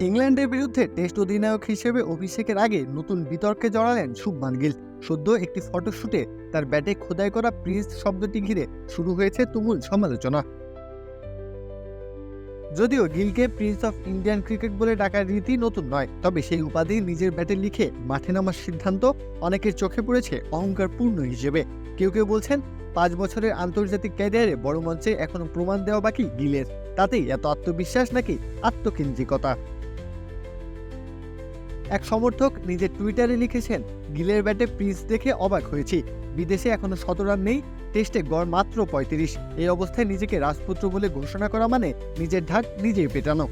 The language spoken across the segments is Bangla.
ইংল্যান্ডের বিরুদ্ধে টেস্ট অধিনায়ক হিসেবে অভিষেকের আগে নতুন বিতর্কে জড়ালেন শুভমান গিল। সদ্য একটি ফটোশুটে তার ব্যাটে খোদাই করা প্রিন্স শব্দটি ঘিরে শুরু হয়েছে তুমুল সমালোচনা। যদিও গিলকে প্রিন্স অফ ইন্ডিয়ান ক্রিকেট বলে ডাকার রীতি নতুন নয়, তবে সেই উপাধি নিজের ব্যাটে লিখে মাঠে নামার সিদ্ধান্ত অনেকের চোখে পড়েছে অহংকারপূর্ণ হিসেবে। কেউ কেউ বলছেন, পাঁচ বছরের আন্তর্জাতিক ক্যারিয়ারে বড় মঞ্চে এখনও প্রমাণ দেওয়া বাকি গিলের। তাতেই এত আত্মবিশ্বাস নাকি আত্মকেন্দ্রিকতা? এক সমর্থক নিজের টুইটারে লিখেছেন, গিলের ব্যাটে প্রিন্স দেখে অবাক হয়েছি। বিদেশে এখনও শত রান নেই, টেস্টে গড় মাত্র পঁয়ত্রিশ। এই অবস্থায় নিজেকে রাজপুত্র বলে ঘোষণা করা মানে নিজের ঢাক নিজেই পেটানো।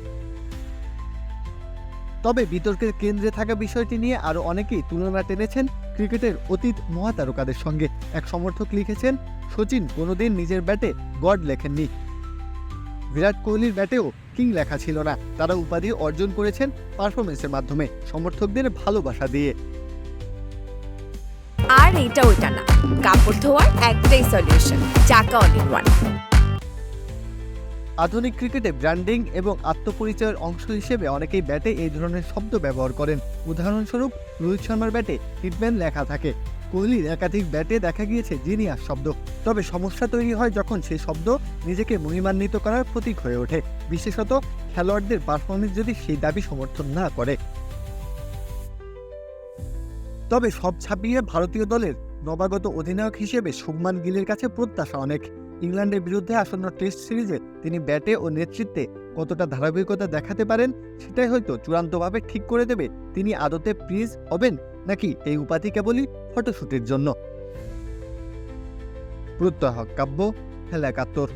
তবে বিতর্কের কেন্দ্রে থাকা বিষয়টি নিয়ে আরও অনেকেই তুলনা টেনেছেন ক্রিকেটের অতীত মহাতারকাদের সঙ্গে। এক সমর্থক লিখেছেন, সচিন কোনোদিন নিজের ব্যাটে গড লেখেননি। বিরাট কোহলির ব্যাটেও কিং লেখা ছিল না। তারা উপাধি অর্জন করেছেন পারফরমেন্সের মাধ্যমে সমর্থকদের ভালোবাসা দিয়ে। আর এটা ওইটা না। কাপড় ধোয়ার একটাই সলিউশন চাকা অল ইন ওয়ান আধুনিক ক্রিকেটে ব্র্যান্ডিং এবং আত্মপরিচয়ের অংশ হিসেবে অনেকেই ব্যাটে এই ধরনের শব্দ ব্যবহার করেন। উদাহরণস্বরূপ রোহিত শর্মার ব্যাটে হিটম্যান লেখা থাকে। কোহলির একাধিক ব্যাটে দেখা গিয়েছে জিনিয়াস শব্দ। তবে সমস্যা তৈরি হয় যখন সেই শব্দ নিজেকে মহিমান্বিত করার প্রতীক হয়ে ওঠে। বিশেষত খেলোয়াড়দের পারফরমেন্স যদি সেই দাবি সমর্থন না করে। তবে সব ছাপিয়ে ভারতীয় দলের নবাগত অধিনায়ক হিসেবে শুভমান গিলের কাছে প্রত্যাশা অনেক। ইংল্যান্ডের বিরুদ্ধে আসন্ন টেস্ট সিরিজে তিনি ব্যাটে ও নেতৃত্বে কতটা ধারাবাহিকতা দেখাতে পারেন, সেটাই হয়তো চূড়ান্তভাবে ঠিক করে দেবে। তিনি আদতে প্রিজ হবেন নাকি এই উপাধি কেবলই ফটোশুটের জন্য? প্রত্যহ কাব্য খেলা একাত্তর।